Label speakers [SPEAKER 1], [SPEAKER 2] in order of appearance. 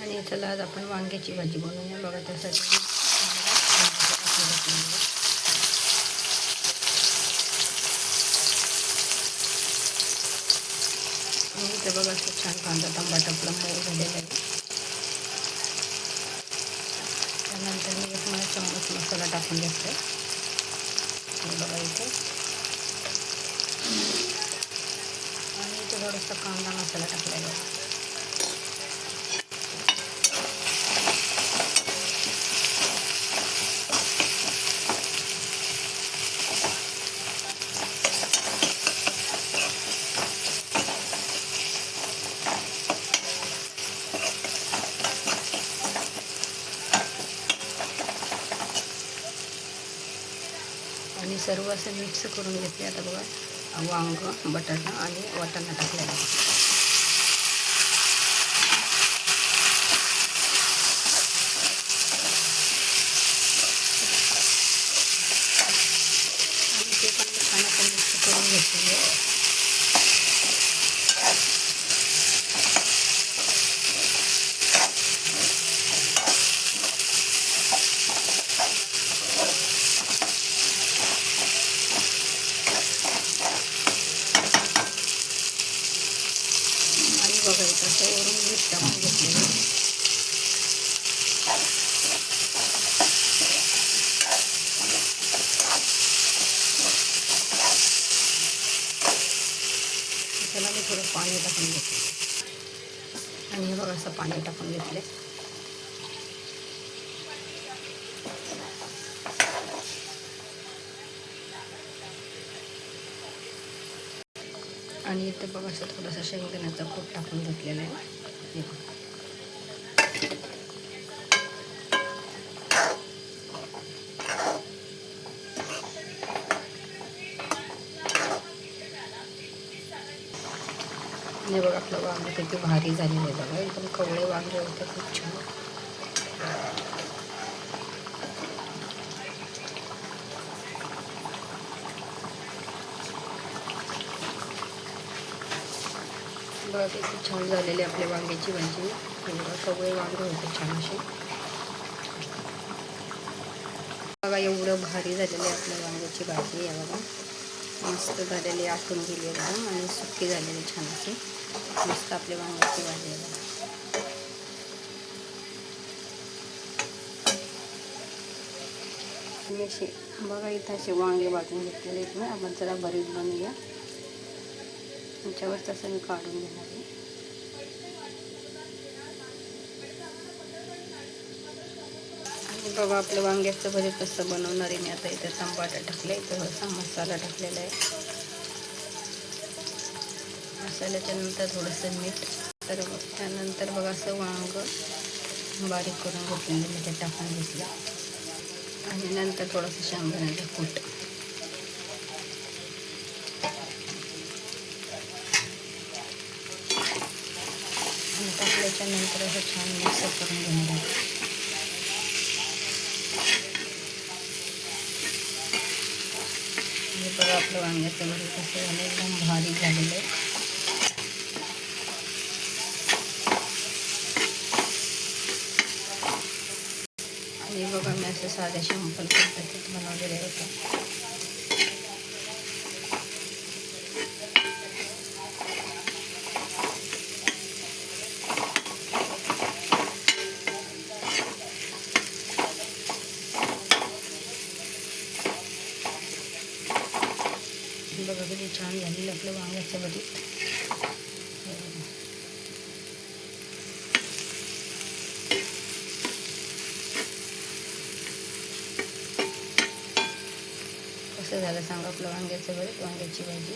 [SPEAKER 1] आणि चला आज आपण वांग्याची भाजी बनवूया. बघा त्यासाठी आणि बघा खूप छान कांदा टमाटा आपला मऊ झालेला आहे. त्यानंतर मी एक मला चम्मच मसाला टाकून घेतला बघा इथे. आणि इथे थोडासा कांदा मसाला टाकलेला आहे. आणि सर्व असं मिक्स करून घेतले आता बघा. वांग बटाटा आणि वाटाणा टाकलेला आणि ते पण छान असं मिक्स करून घेतलेले आहे. आणि बघायचं असं वरून मीठ टाकून घेतलेलं आहे. त्याला मी थोडं पाणी टाकून घेतलं आणि हे बघा असं पाणी टाकून घेतले आणि इथं बघा असं थोडासा शेंगदाण्याचा कूट टाकून घेतलेला आहे. हे बघा. बघा आपलं वांग किती भारी झालेलं आहे बघा. एकदम कवळे वांगे होते खूप छान. बघा किती छान झालेली आपल्या वांग्याची भाजी. हे बघा कवळे वांगे होते छान असे. बघा एवढं भारी झालेली आहे आपल्या वांग्याची भाजी आहे बघा. मस्त झालेली आटून गेली बघा आणि सुकी झालेली छान अशी. मस्त आपली वांग्याची भाजी आहे बघा. असे बघा इथं असे वांगे वाटून घेतलेले आहेत ना आपण जरा बरीच बनवूया. त्याच्यावर तसं मी काढून घेणार आहे. आणि बघा आपलं वांग्याचं भजे कसं बनवणार आहे मी आता इथे सांबाटा टाकलं आहे थोडासा मसाला टाकलेला आहे. मसाल्याच्या नंतर थोडंसं मीठ. तर त्यानंतर बघा असं वांग बारीक करून घेतलेलं मी ते टाकून घेतलं. आणि नंतर थोडंसं शेंगदाण्याचं कूट. आणि टाकल्याच्या नंतर असं छान मिक्स करून घेणार आहे हे बघा आपलं वांग्याचं भरीत कसं झालं एकदम भारी झालेलं आहे आणि बघा मी असं साध्या सिंपल पद्धतीत बनवलेलं होतं बघा किती छान झालेलं आपलं वांग्याचं भरीत कसं झालं सांगा आपलं वांग्याचं भरीत वांग्याची भाजी.